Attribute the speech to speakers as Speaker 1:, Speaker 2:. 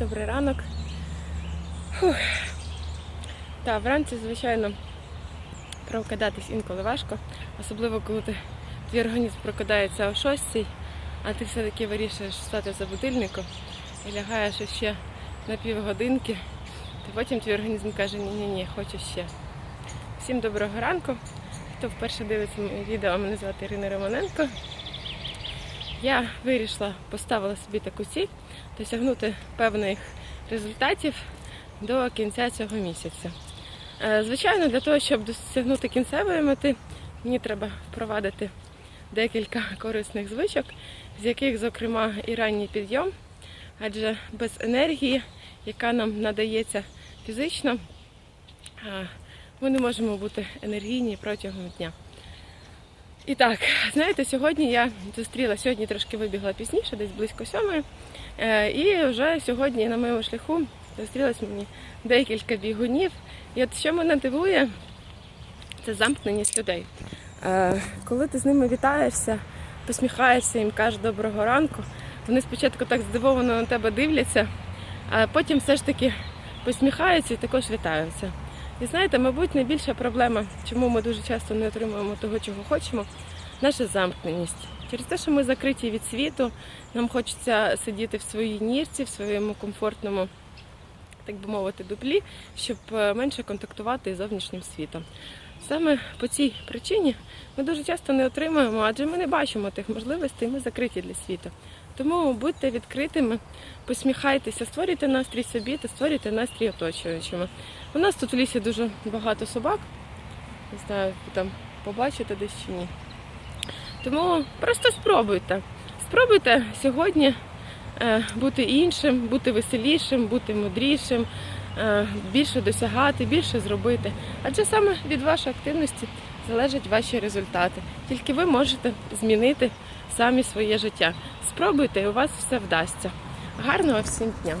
Speaker 1: добрий ранок. Фух. Та вранці, звичайно, прокидатись інколи важко, особливо коли ти, твій організм прокидається о 6, а ти все-таки вирішуєш встати за будильником і лягаєш ще на півгодинки, то потім твій організм каже, ні-ні-ні, хочу ще. Всім доброго ранку. Хто вперше дивиться моє відео, мене звати Ірина Романенко. Я вирішила, поставила собі таку ціль досягнути певних результатів до кінця цього місяця. Е, Звичайно, для того, щоб досягнути кінцевої мети, мені треба впровадити декілька корисних звичок, з яких, зокрема, і ранній підйом, адже без енергії, яка нам надається фізично, е, ми не можемо бути енергійні протягом дня. І так, знаєте, сьогодні я зустріла, сьогодні трошки вибігла пізніше, десь близько сьомої. Е, І вже сьогодні на моєму шляху зустрілось мені декілька бігунів. І от що мене дивує, це замкненість людей. Е, Коли ти з ними вітаєшся, посміхаєшся, їм кажеш доброго ранку, вони спочатку так здивовано на тебе дивляться, а потім все ж таки посміхаються і також вітаються. І знаєте, мабуть, найбільша проблема, чому ми дуже часто не отримуємо того, чого хочемо, наша замкненість. Через те, що ми закриті від світу, нам хочеться сидіти в своїй нірці, в своєму комфортному, так би мовити, дуплі, щоб е, менше контактувати із зовнішнім світом. Саме по цій причині ми дуже часто не отримуємо, адже ми не бачимо тих можливостей, ми закриті для світу. Тому будьте відкритими, посміхайтеся, створюйте настрій собі та створюйте настрій оточуючими. У нас тут в лісі дуже багато собак. Не знаю, там побачите десь чи ні. Тому просто спробуйте. Спробуйте сьогодні е, бути іншим, бути веселішим, бути мудрішим, більше досягати, більше зробити. Адже саме від вашої активності залежать ваші результати. Тільки ви можете змінити самі своє життя. Спробуйте, і у вас все вдасться. Гарного всім дня!